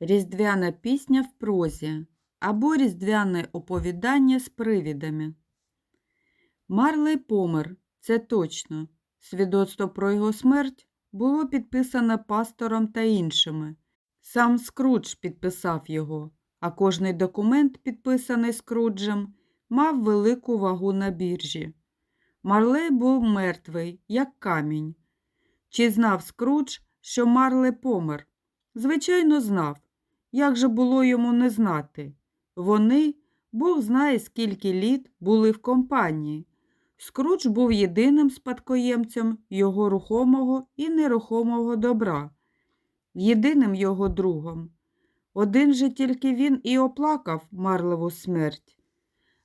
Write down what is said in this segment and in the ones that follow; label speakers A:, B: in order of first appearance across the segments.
A: Різдвяна пісня в прозі або різдвяне оповідання з привідами. Марлей помер, це точно. Свідоцтво про його смерть було підписане пастором та іншими. Сам Скрудж підписав його, а кожний документ, підписаний Скруджем, мав велику вагу на біржі. Марлей був мертвий, як камінь. Чи знав Скрудж, що Марлей помер? Звичайно, знав. Як же було йому не знати? Вони, Бог знає, скільки літ були в компанії. Скрудж був єдиним спадкоємцем його рухомого і нерухомого добра, єдиним його другом. Один же тільки він і оплакав Марлеву смерть.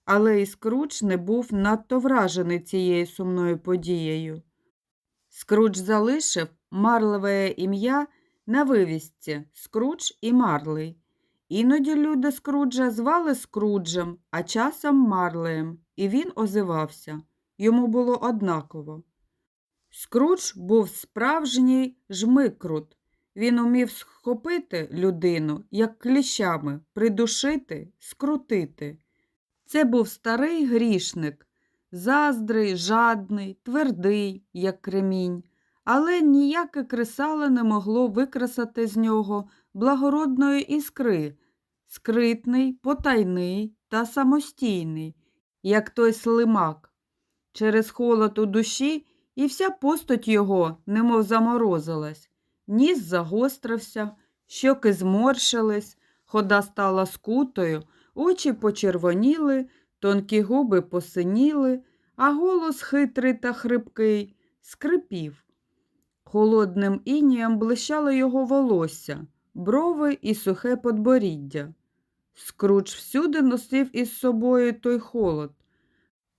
A: Але і Скрудж не був надто вражений цією сумною подією. Скрудж залишив Марлеве ім'я на вивісці Скрудж і Марлей. Іноді люди Скруджа звали Скруджем, а часом Марлеєм, і він озивався. Йому було однаково. Скрудж був справжній жмикрут. Він умів схопити людину, як кліщами, придушити, скрутити. Це був старий грішник, заздрий, жадний, твердий, як кремінь, але ніяке кресало не могло викресати з нього благородної іскри, скритний, потайний та самостійний, як той слимак. Через холод у душі і вся постать його немов заморозилась, ніс загострився, щоки зморшились, хода стала скутою, очі почервоніли, тонкі губи посиніли, а голос хитрий та хрипкий скрипів. Холодним інієм блищало його волосся, брови і сухе подборіддя. Скруч всюди носив із собою той холод.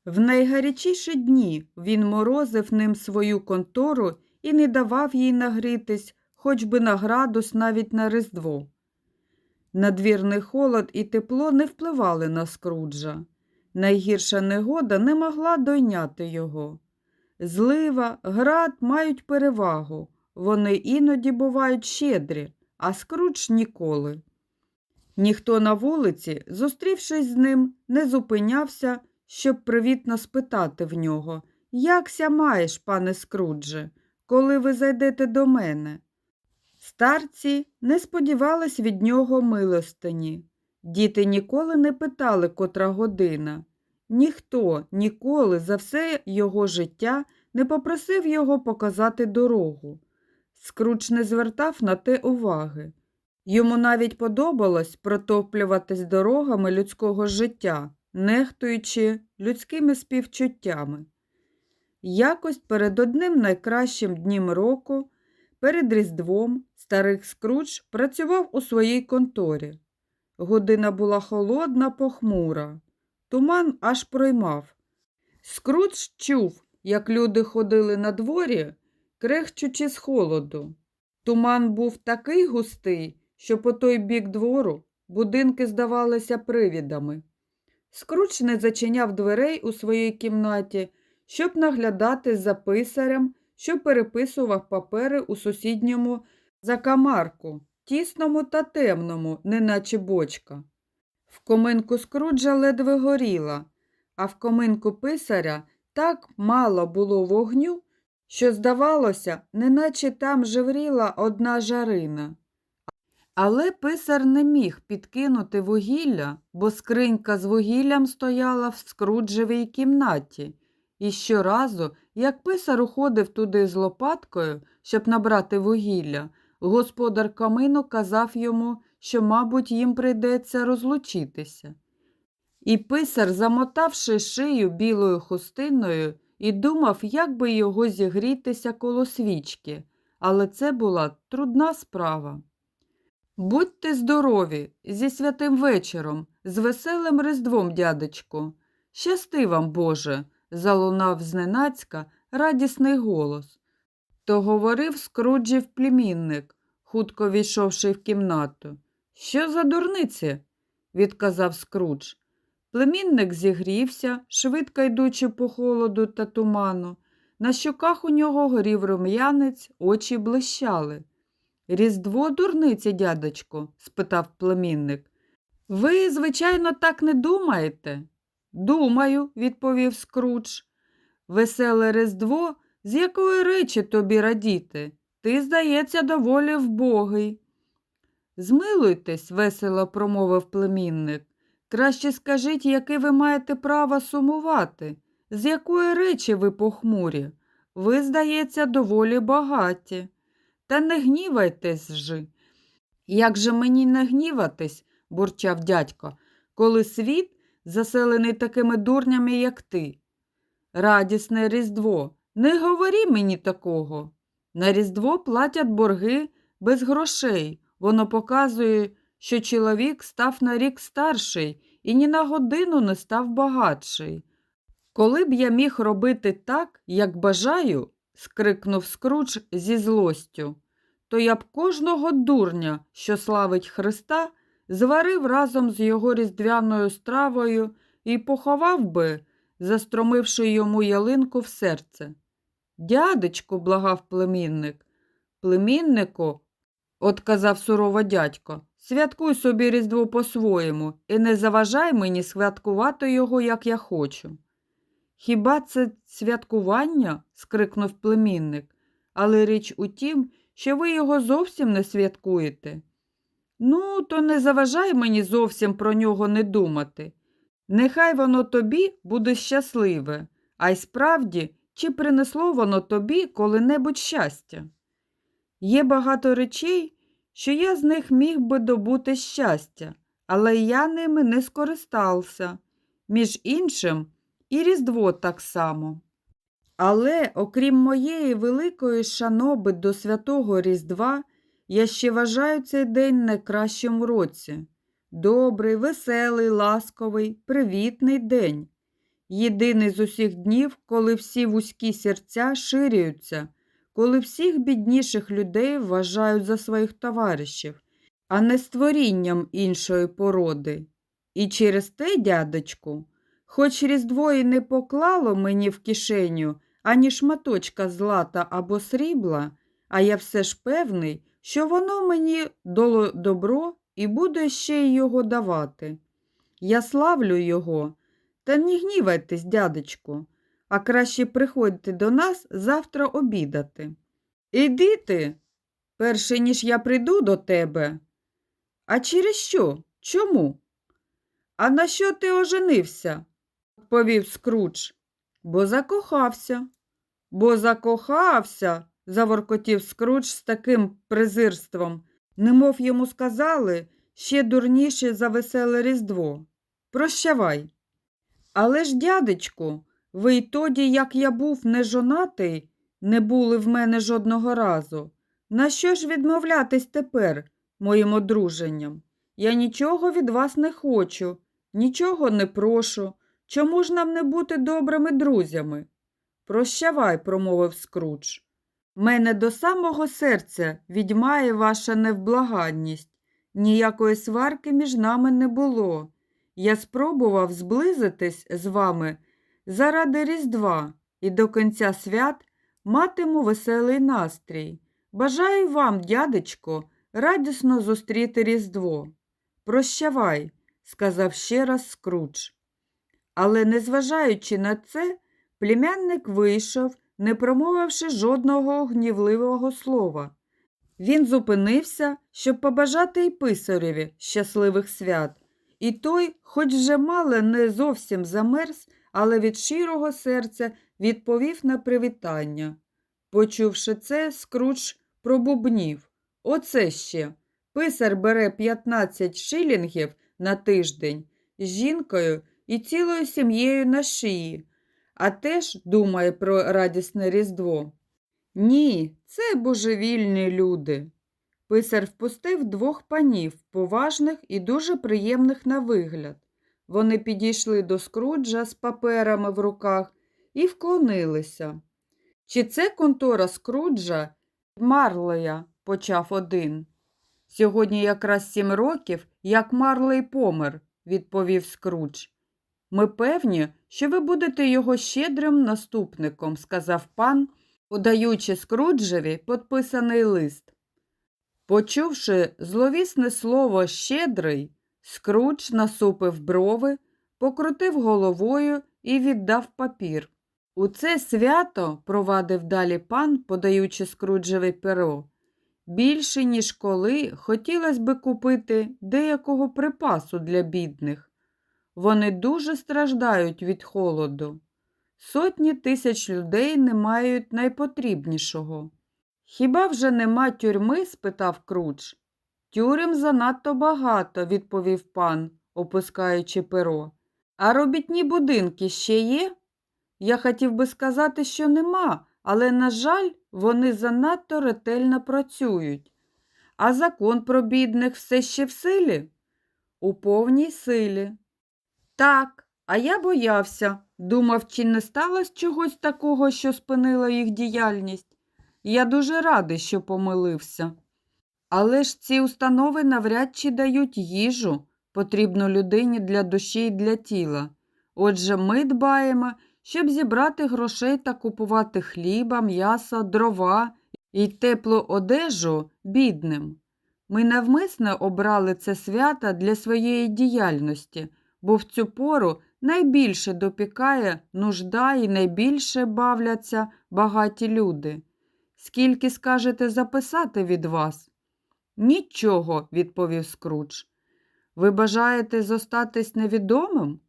A: В найгарячіші дні він морозив ним свою контору і не давав їй нагрітись, хоч би на градус навіть на Різдво. Надвірний холод і тепло не впливали на скруджа. Найгірша негода не могла дойняти його. Злива, град мають перевагу, вони іноді бувають щедрі, а скрудж ніколи. Ніхто на вулиці, зустрівшись з ним, не зупинявся, щоб привітно спитати в нього Якся маєш, пане Скрудже, коли ви зайдете до мене? Старці не сподівались від нього милостині. Діти ніколи не питали, котра година. Ніхто ніколи за все його життя не попросив його показати дорогу. Скруч не звертав на те уваги. Йому навіть подобалось протоплюватись дорогами людського життя, нехтуючи людськими співчуттями. Якось перед одним найкращим днім року, перед Різдвом, старий Скрудж працював у своїй конторі. Година була холодна, похмура. Туман аж проймав. Скрудж чув, як люди ходили на дворі, крехчучи з холоду. Туман був такий густий, що по той бік двору будинки здавалися привідами. Скруч не зачиняв дверей у своїй кімнаті, щоб наглядати за писарем, що переписував папери у сусідньому закамарку, тісному та темному, неначе бочка. В коминку скруджа ледве горіла, а в коминку писаря так мало було вогню, що, здавалося, неначе там жевріла одна жарина. Але писар не міг підкинути вугілля, бо скринька з вугіллям стояла в скруджевій кімнаті. І щоразу, як писар уходив туди з лопаткою, щоб набрати вугілля, господар камину казав йому, що, мабуть, їм прийдеться розлучитися. І писар, замотавши шию білою хустиною, і думав, як би його зігрітися коло свічки, але це була трудна справа. Будьте здорові, зі святим вечором, з веселим Різдвом, дядечку. Щасти вам, Боже, залунав зненацька радісний голос. То говорив скруджів племінник, хутко війшовши в кімнату. Що за дурниці? відказав Скрудж. Племінник зігрівся, швидко йдучи по холоду та туману. На щоках у нього горів рум'янець, очі блищали. Різдво дурниці, дядечко? спитав племінник. Ви, звичайно, так не думаєте? Думаю, відповів Скрудж. Веселе Різдво, з якої речі тобі радіти? Ти, здається, доволі вбогий. Змилуйтесь, весело промовив племінник. Краще скажіть, яке ви маєте право сумувати, з якої речі ви похмурі? Ви, здається, доволі багаті. Та не гнівайтесь же. Як же мені не гніватись, бурчав дядько, коли світ заселений такими дурнями, як ти. Радісне Різдво, не говори мені такого. На Різдво платять борги без грошей. Воно показує, що чоловік став на рік старший і ні на годину не став багатший. Коли б я міг робити так, як бажаю, скрикнув Скрудж зі злостю, то я б кожного дурня, що славить Христа, зварив разом з його різдвяною стравою і поховав би, застромивши йому ялинку в серце. Дядечку, благав племінник. Племіннику, отказав сурово дядько, святкуй собі Різдво по-своєму і не заважай мені святкувати його, як я хочу. Хіба це святкування? скрикнув племінник, але річ у тім, що ви його зовсім не святкуєте. Ну, то не заважай мені зовсім про нього не думати. Нехай воно тобі буде щасливе, а й справді, чи принесло воно тобі коли-небудь щастя? Є багато речей, що я з них міг би добути щастя, але я ними не скористався. Між іншим, і Різдво так само. Але, окрім моєї великої шаноби до святого Різдва, я ще вважаю цей день найкращим році. Добрий, веселий, ласковий, привітний день. Єдиний з усіх днів, коли всі вузькі серця ширюються, коли всіх бідніших людей вважають за своїх товаришів, а не створінням іншої породи. І через те, дядечку, хоч Різдво і не поклало мені в кишеню ані шматочка злата або срібла, а я все ж певний, що воно мені дало добро і буде ще й його давати. Я славлю його, та не гнівайтесь, дядечку, а краще приходьте до нас завтра обідати. Іди ти, перше ніж я прийду до тебе. А через що? Чому? А на що ти оженився? повів Скрудж. Бо закохався. Бо закохався, заворкотів Скрудж з таким презирством, немов йому сказали ще дурніше за веселе Різдво. Прощавай. Але ж, дядечку, ви й тоді, як я був не жонатий, не були в мене жодного разу. На що ж відмовлятись тепер, моїм одруженням? Я нічого від вас не хочу, нічого не прошу. Чому ж нам не бути добрими друзями? Прощавай, промовив Скрудж. Мене до самого серця відьмає ваша невблаганність. Ніякої сварки між нами не було. Я спробував зблизитись з вами заради Різдва і до кінця свят матиму веселий настрій. Бажаю вам, дядечко, радісно зустріти Різдво. Прощавай, сказав ще раз Скрудж. Але, незважаючи на це, племянник вийшов, не промовивши жодного гнівливого слова. Він зупинився, щоб побажати й писареві щасливих свят, і той, хоч вже мало не зовсім замерз, але від щирого серця відповів на привітання. Почувши це, Скрудж пробубнів. Оце ще. Писар бере 15 шилінгів на тиждень з жінкою і цілою сім'єю на шиї, а теж думає про радісне Різдво. Ні, це божевільні люди. Писар впустив двох панів, поважних і дуже приємних на вигляд. Вони підійшли до Скруджа з паперами в руках і вклонилися. Чи це контора Скруджа? Марлея, почав один. Сьогодні якраз сім років, як Марлей помер, відповів Скрудж. Ми певні, що ви будете його щедрим наступником, сказав пан, подаючи Скруджеві підписаний лист. Почувши зловісне слово щедрий, Скрудж насупив брови, покрутив головою і віддав папір. У це свято, провадив далі пан, подаючи Скруджеве перо, більше, ніж коли хотілося би купити деякого припасу для бідних. Вони дуже страждають від холоду. Сотні тисяч людей не мають найпотрібнішого. Хіба вже нема тюрми? спитав Круч. Тюрем занадто багато, відповів пан, опускаючи перо. А робітні будинки ще є? Я хотів би сказати, що нема, але, на жаль, вони занадто ретельно працюють. А закон про бідних все ще в силі? У повній силі. Так, а я боявся. Думав, чи не сталося чогось такого, що спинило їх діяльність. Я дуже радий, що помилився. Але ж ці установи навряд чи дають їжу, потрібну людині для душі і для тіла. Отже, ми дбаємо, щоб зібрати грошей та купувати хліба, м'ясо, дрова і теплу одежу бідним. Ми навмисно обрали це свято для своєї діяльності, бо в цю пору найбільше допікає нужда і найбільше бавляться багаті люди. Скільки скажете записати від вас? Нічого, відповів Скрудж. Ви бажаєте зостатись невідомим?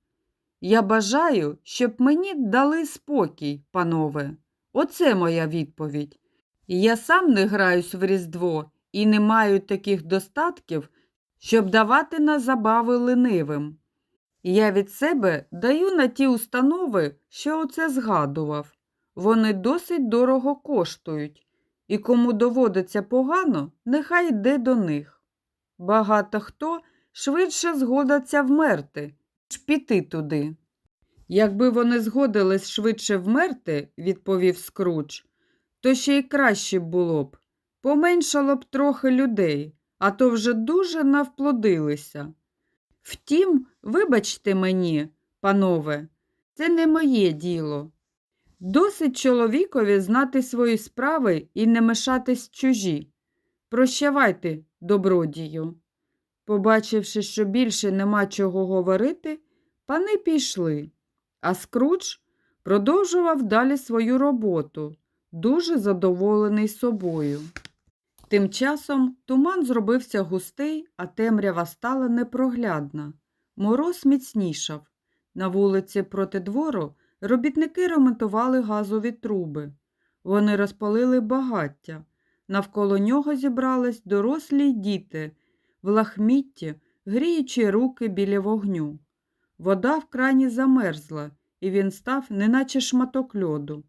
A: Я бажаю, щоб мені дали спокій, панове. Оце моя відповідь. Я сам не граюсь в Різдво і не маю таких достатків, щоб давати на забави ленивим. Я від себе даю на ті установи, що оце згадував. Вони досить дорого коштують, і кому доводиться погано, нехай йде до них. Багато хто швидше згодиться вмерти, ніж піти туди. Якби вони згодились швидше вмерти, відповів Скрудж, то ще й краще було б. Поменшало б трохи людей, а то вже дуже навплодилися. Втім, вибачте мені, панове, це не моє діло. Досить чоловікові знати свої справи і не мешатись чужі. Прощавайте, добродію. Побачивши, що більше нема чого говорити, пани пішли, а Скрудж продовжував далі свою роботу, дуже задоволений собою. Тим часом туман зробився густий, а темрява стала непроглядна. Мороз міцнішав. На вулиці проти двору робітники ремонтували газові труби. Вони розпалили багаття. Навколо нього зібрались дорослі діти, в лахмітті, гріючи руки біля вогню. Вода в крані замерзла, і він став, неначе шматок льоду.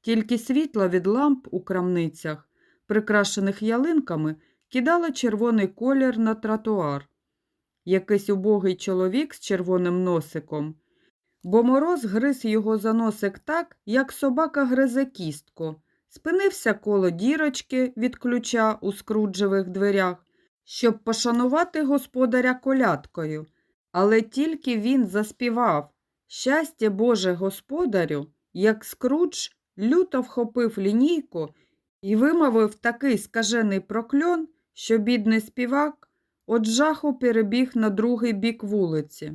A: Тільки світло від ламп у крамницях, прикрашених ялинками, кидало червоний колір на тротуар. Якийсь убогий чоловік з червоним носиком, бо мороз гриз його за носик так, як собака гризе кістку, спинився коло дірочки від ключа у скруджевих дверях, щоб пошанувати господаря колядкою. Але тільки він заспівав Щастя Боже господарю, як скрудж люто вхопив лінійку і вимовив такий скажений прокльон, що бідний співак от жаху перебіг на другий бік вулиці.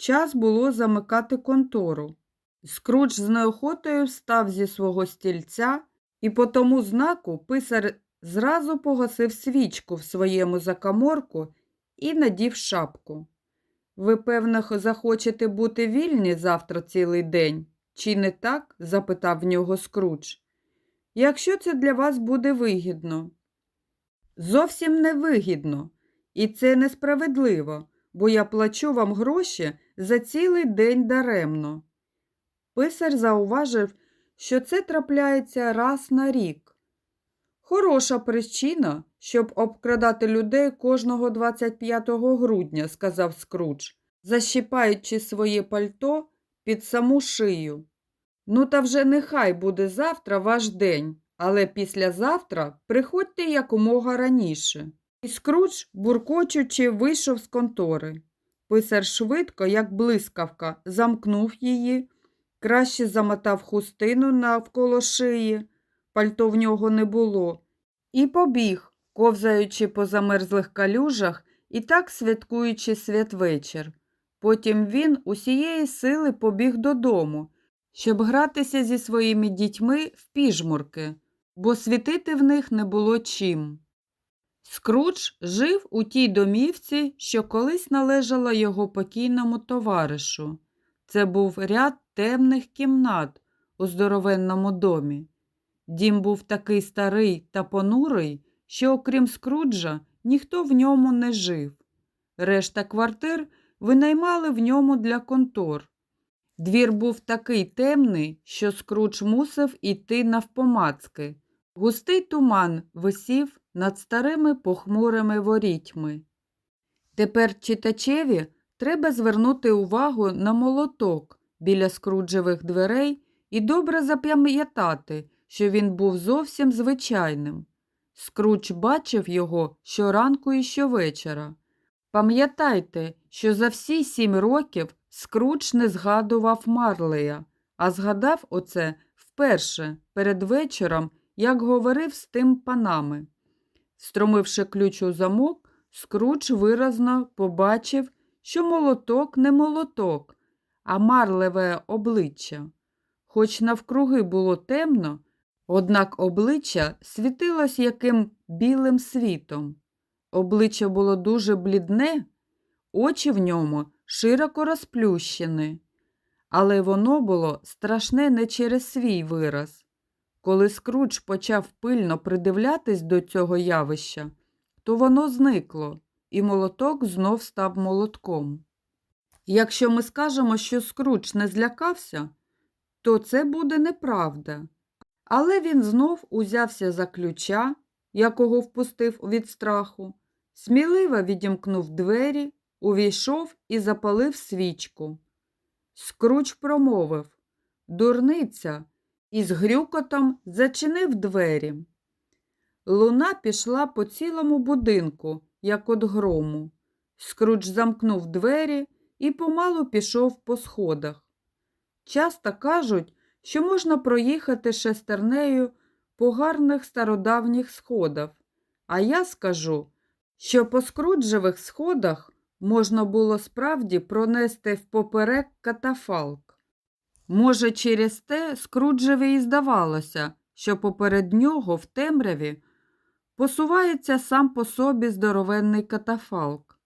A: Час було замикати контору. Скрудж з неохотою встав зі свого стільця, і по тому знаку писар зразу погасив свічку в своєму закаморку і надів шапку. Ви, певно, захочете бути вільні завтра цілий день, чи не так? запитав в нього Скрудж. Якщо це для вас буде вигідно. Зовсім не вигідно, і це несправедливо, бо я плачу вам гроші за цілий день даремно. Писар зауважив, що це трапляється раз на рік. Хороша причина, щоб обкрадати людей кожного 25 грудня, сказав Скрудж, защіпаючи своє пальто під саму шию. Ну, та вже нехай буде завтра ваш день, але післязавтра приходьте якомога раніше. І Скрудж, буркочучи, вийшов з контори. Писар швидко, як блискавка, замкнув її, краще замотав хустину навколо шиї, пальто в нього не було, і побіг, ковзаючи по замерзлих калюжах і так святкуючи святвечір. Потім він усієї сили побіг додому, щоб гратися зі своїми дітьми в піжмурки, бо світити в них не було чим. Скрудж жив у тій домівці, що колись належала його покійному товаришу. Це був ряд темних кімнат у здоровенному домі. Дім був такий старий та понурий, що, окрім Скруджа, ніхто в ньому не жив. Решта квартир винаймали в ньому для контор. Двір був такий темний, що Скрудж мусив іти навпомацки. Густий туман висів над старими похмурими ворітьми. Тепер читачеві треба звернути увагу на молоток біля скруджевих дверей і добре запам'ятати, що він був зовсім звичайним. Скрудж бачив його щоранку і щовечора. Пам'ятайте, що за всі сім років Скрудж не згадував Марлея, а згадав оце вперше перед вечором, як говорив з тим панами. Стромивши ключ у замок, Скрудж виразно побачив, що молоток не молоток, а марлеве обличчя. Хоч навкруги було темно, однак обличчя світилось яким білим світом. Обличчя було дуже блідне, очі в ньому широко розплющені, але воно було страшне не через свій вираз. Коли Скрудж почав пильно придивлятись до цього явища, то воно зникло, і молоток знов став молотком. Якщо ми скажемо, що Скрудж не злякався, то це буде неправда. Але він знов узявся за ключа, якого впустив від страху, сміливо відімкнув двері, увійшов і запалив свічку. Скруч промовив Дурниця, і з грюкотом зачинив двері. Луна пішла по цілому будинку, як од грому. Скруч замкнув двері і помалу пішов по сходах. Часто кажуть, що можна проїхати шестернею по гарних стародавніх сходах, а я скажу, що по скруджевих сходах можна було справді пронести впоперек катафалк. Може, через те Скруджеві і здавалося, що поперед нього в темряві посувається сам по собі здоровенний катафалк.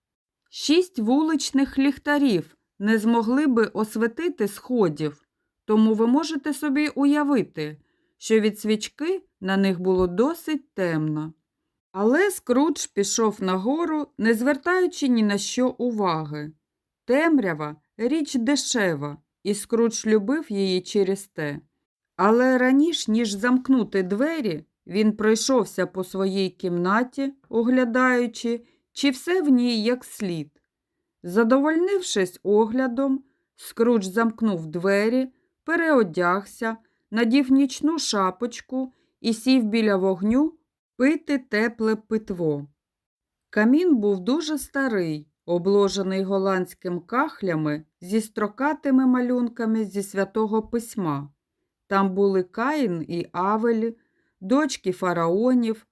A: Шість вуличних ліхтарів не змогли би осветити сходів, тому ви можете собі уявити, що від свічки на них було досить темно. Але Скрудж пішов нагору, не звертаючи ні на що уваги. Темрява річ дешева, і Скрудж любив її через те. Але раніше, ніж замкнути двері, він пройшовся по своїй кімнаті, оглядаючи, чи все в ній як слід. Задовольнившись оглядом, Скрудж замкнув двері, переодягся, надів нічну шапочку і сів біля вогню пити тепле питво. Камін був дуже старий, обложений голландським кахлями зі строкатими малюнками зі святого письма. Там були Каїн і Авель, дочки фараонів,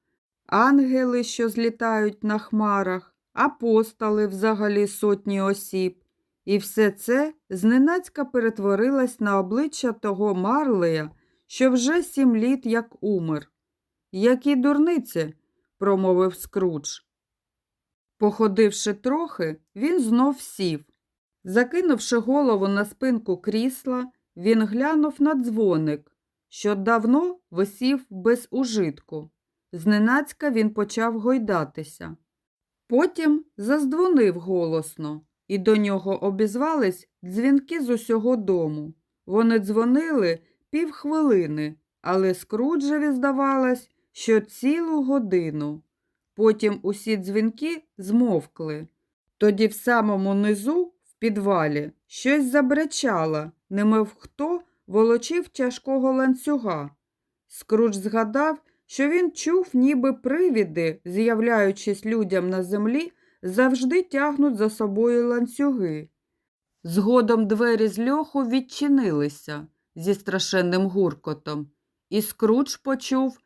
A: ангели, що злітають на хмарах, апостоли взагалі сотні осіб. І все це зненацька перетворилось на обличчя того Марлея, що вже сім літ як умер. Які дурниці, промовив Скрудж. Походивши трохи, він знов сів. Закинувши голову на спинку крісла, він глянув на дзвоник, що давно висів без ужитку. Зненацька він почав гойдатися. Потім заздзвонив голосно, і до нього обізвались дзвінки з усього дому. Вони дзвонили півхвилини, але Скруджеві здавалось, що цілу годину. Потім усі дзвінки змовкли. Тоді в самому низу, в підвалі, щось забречало, немов хто волочив тяжкого ланцюга. Скрудж згадав, що він чув, ніби привіди, з'являючись людям на землі, завжди тягнуть за собою ланцюги. Згодом двері з льоху відчинилися зі страшенним гуркотом, і Скрудж почув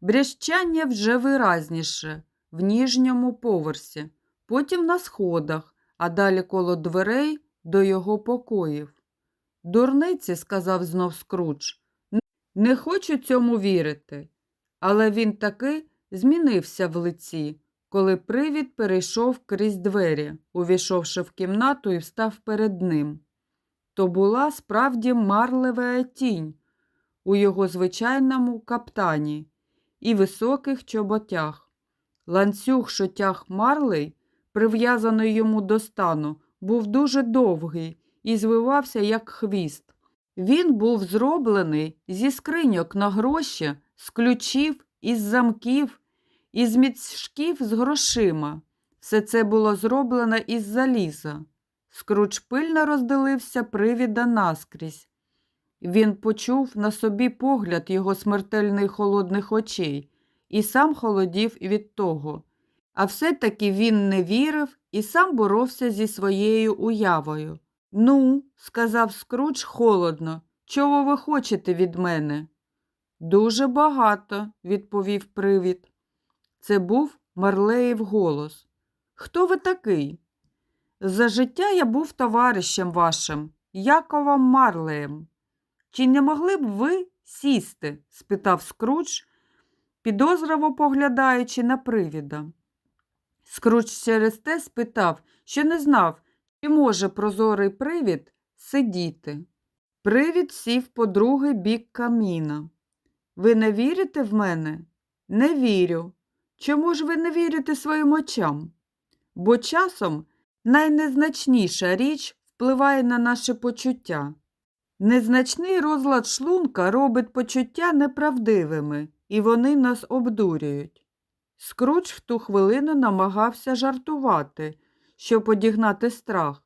A: брещання вже виразніше, в ніжньому поверсі, потім на сходах, а далі коло дверей до його покоїв. Дурниці, сказав знов Скрудж, не хочу цьому вірити. Але він таки змінився в лиці, коли привід перейшов крізь двері, увійшовши в кімнату і встав перед ним. То була справді марлева тінь у його звичайному каптані і високих чоботях. Ланцюг, що тяг марлей, прив'язаний йому до стану, був дуже довгий і звивався, як хвіст. Він був зроблений зі скриньок на гроші, з ключів, із замків, із мішків з грошима. Все це було зроблено із заліза. Скруч пильно розділився привіда наскрізь. Він почув на собі погляд його смертельних холодних очей і сам холодів від того. А все-таки він не вірив і сам боровся зі своєю уявою. Ну, сказав Скруч холодно, чого ви хочете від мене? Дуже багато, відповів привід. Це був Марлеїв голос. Хто ви такий? За життя я був товаришем вашим, Яковом Марлеєм. Чи не могли б ви сісти? спитав Скрудж, підозріво поглядаючи на привіда. Скрудж через те спитав, що не знав, чи може прозорий привід сидіти. Привід сів по другий бік каміна. Ви не вірите в мене? Не вірю. Чому ж ви не вірите своїм очам? Бо часом найнезначніша річ впливає на наше почуття. Незначний розлад шлунка робить почуття неправдивими, і вони нас обдурюють. Скруч в ту хвилину намагався жартувати, щоб одігнати страх,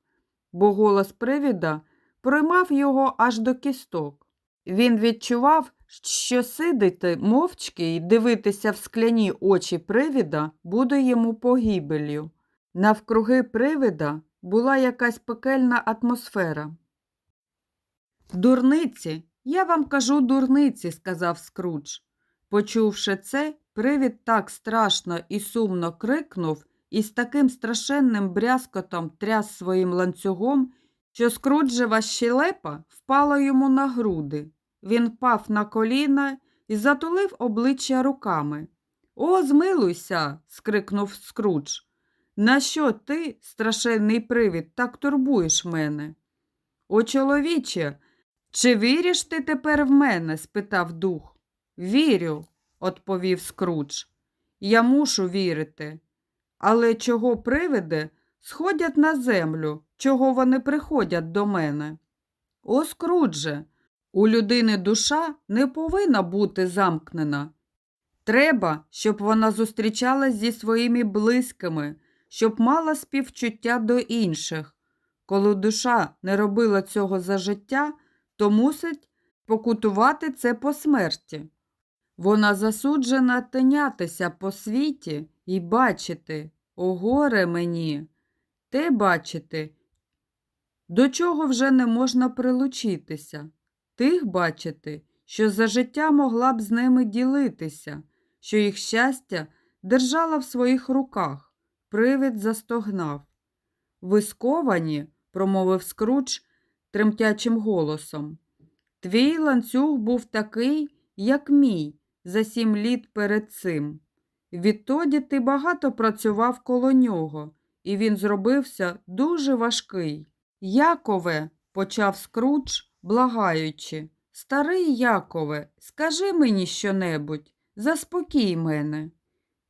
A: бо голос привіда проймав його аж до кісток. Він відчував, що сидити мовчки і дивитися в скляні очі привіда буде йому погибелью. Навкруги привида була якась пекельна атмосфера. Дурниці, я вам кажу дурниці, сказав Скрудж. Почувши це, привід так страшно і сумно крикнув і з таким страшенним брязкотом тряс своїм ланцюгом, що Скруджева щелепа впала йому на груди. Він впав на коліна і затулив обличчя руками. О, змилуйся. скрикнув Скрудж. На що ти, страшенний привід, так турбуєш мене? О, чоловіче, чи віриш ти тепер в мене? спитав дух. Вірю, відповів Скрудж. Я мушу вірити. Але чого привиди сходять на землю, чого вони приходять до мене? О, Скрудже, у людини душа не повинна бути замкнена. Треба, щоб вона зустрічалась зі своїми близькими, щоб мала співчуття до інших. Коли душа не робила цього за життя, то мусить покутувати це по смерті. Вона засуджена тинятися по світі і бачити, о горе мені, те бачити, до чого вже не можна прилучитися, тих бачити, що за життя могла б з ними ділитися, що їх щастя держала в своїх руках. Привид застогнав. Ви сковані, промовив Скрудж тремтячим голосом. Твій ланцюг був такий, як мій, за сім літ перед цим. Відтоді ти багато працював коло нього, і він зробився дуже важкий. Якове, почав Скрудж, благаючи, старий Якове, скажи мені щонебудь, заспокій мене.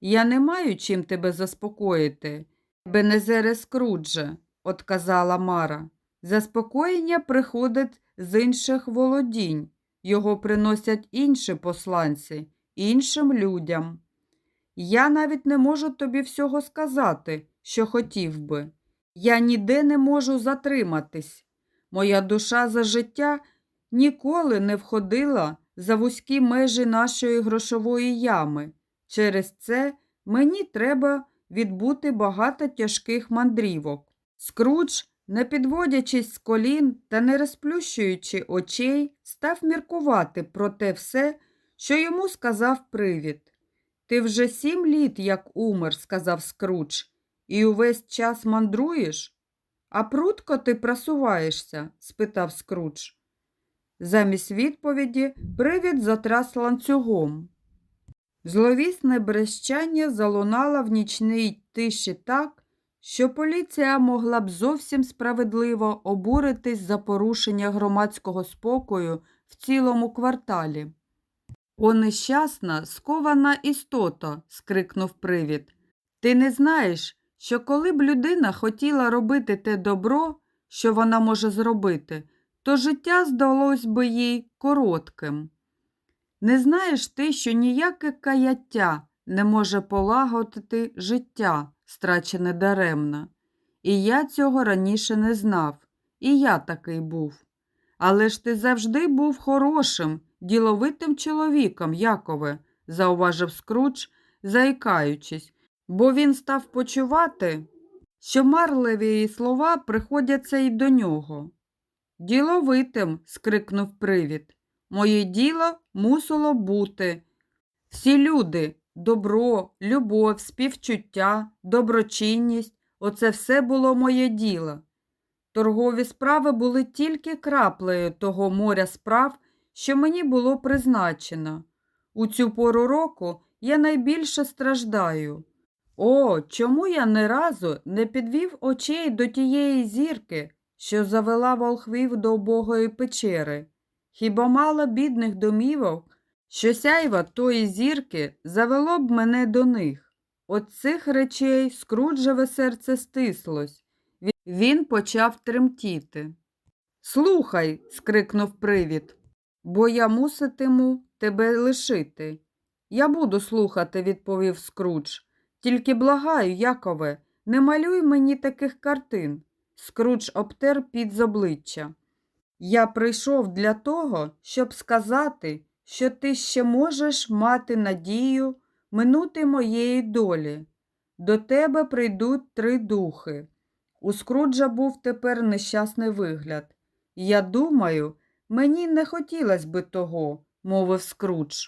A: Я не маю чим тебе заспокоїти, Бенезере Скрудже, отказала Мара. Заспокоєння приходить з інших володінь, його приносять інші посланці, іншим людям. Я навіть не можу тобі всього сказати, що хотів би. Я ніде не можу затриматись. Моя душа за життя ніколи не входила за вузькі межі нашої грошової ями. Через це мені треба відбути багато тяжких мандрівок. Скрудж, не підводячись з колін та не розплющуючи очей, став міркувати про те все, що йому сказав привід. Ти вже сім літ як умер, сказав Скрудж, і увесь час мандруєш? А прутко ти просуваєшся? спитав Скрудж. Замість відповіді привід затряс ланцюгом. Зловісне брещання залунало в нічній тиші так, що поліція могла б зовсім справедливо обуритись за порушення громадського спокою в цілому кварталі. О, нещасна, скована істота, скрикнув привід. Ти не знаєш, що коли б людина хотіла робити те добро, що вона може зробити, то життя здалось би їй коротким. Не знаєш ти, що ніяке каяття не може полагодити життя, страчене даремно. І я цього раніше не знав, і я такий був. Але ж ти завжди був хорошим, діловитим чоловіком, Якове, зауважив Скрудж, заїкаючись, бо він став почувати, що марливі слова приходяться й до нього. Діловитим, скрикнув привід. Моє діло мусило бути. Всі люди, добро, любов, співчуття, доброчинність оце все було моє діло. Торгові справи були тільки краплею того моря справ, що мені було призначено. У цю пору року я найбільше страждаю. О, чому я не разу не підвів очей до тієї зірки, що завела волхвів до убогої печери? Хіба мало бідних домівок, що сяйва тої зірки завело б мене до них? От цих речей скруджеве серце стислось. Він- почав тремтіти. Слухай, скрикнув привід, бо я муситиму тебе лишити. Я буду слухати, відповів Скрудж. Тільки благаю, Якове, не малюй мені таких картин. Скрудж обтер під з обличчя. Я прийшов для того, щоб сказати, що ти ще можеш мати надію минути моєї долі. До тебе прийдуть три духи. У Скруджа був тепер нещасний вигляд. Я думаю, мені не хотілося би того, мовив Скрудж.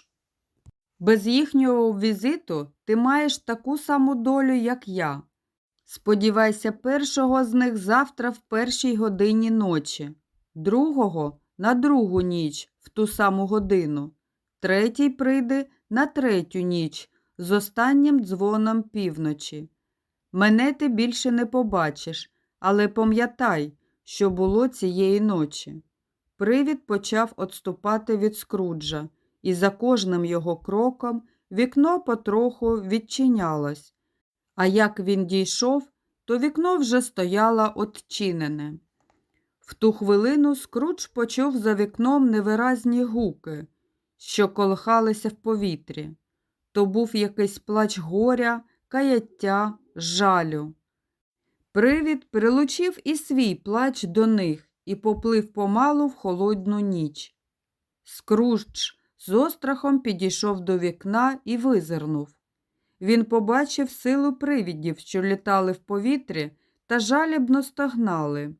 A: Без їхнього візиту ти маєш таку саму долю, як я. Сподівайся, першого з них завтра в першій годині ночі, другого на другу ніч в ту саму годину, третій прийде на третю ніч з останнім дзвоном півночі. Мене ти більше не побачиш, але пам'ятай, що було цієї ночі. Привід почав отступати від скруджа, і за кожним його кроком вікно потроху відчинялось. А як він дійшов, то вікно вже стояло отчинене. В ту хвилину Скрудж почув за вікном невиразні гуки, що колихалися в повітрі. То був якийсь плач горя, каяття, жалю. Привід прилучив і свій плач до них і поплив помалу в холодну ніч. Скрудж з острахом підійшов до вікна і визирнув. Він побачив силу привідів, що літали в повітрі та жалібно стогнали.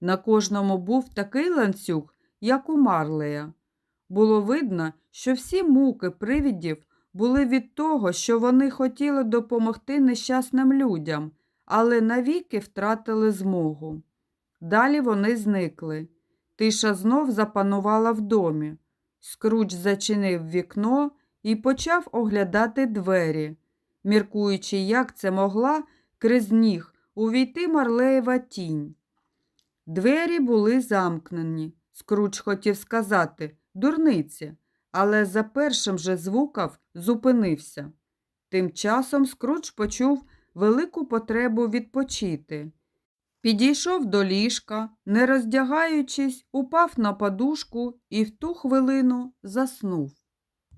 A: На кожному був такий ланцюг, як у Марлея. Було видно, що всі муки привідів були від того, що вони хотіли допомогти нещасним людям, але навіки втратили змогу. Далі вони зникли. Тиша знов запанувала в домі. Скрудж зачинив вікно і почав оглядати двері, міркуючи, як це могла крізь ніг увійти Марлеєва тінь. Двері були замкнені. Скрудж хотів сказати дурниці, але за першим же звуком зупинився. Тим часом Скрудж почув велику потребу відпочити. Підійшов до ліжка, не роздягаючись, упав на подушку і в ту хвилину заснув.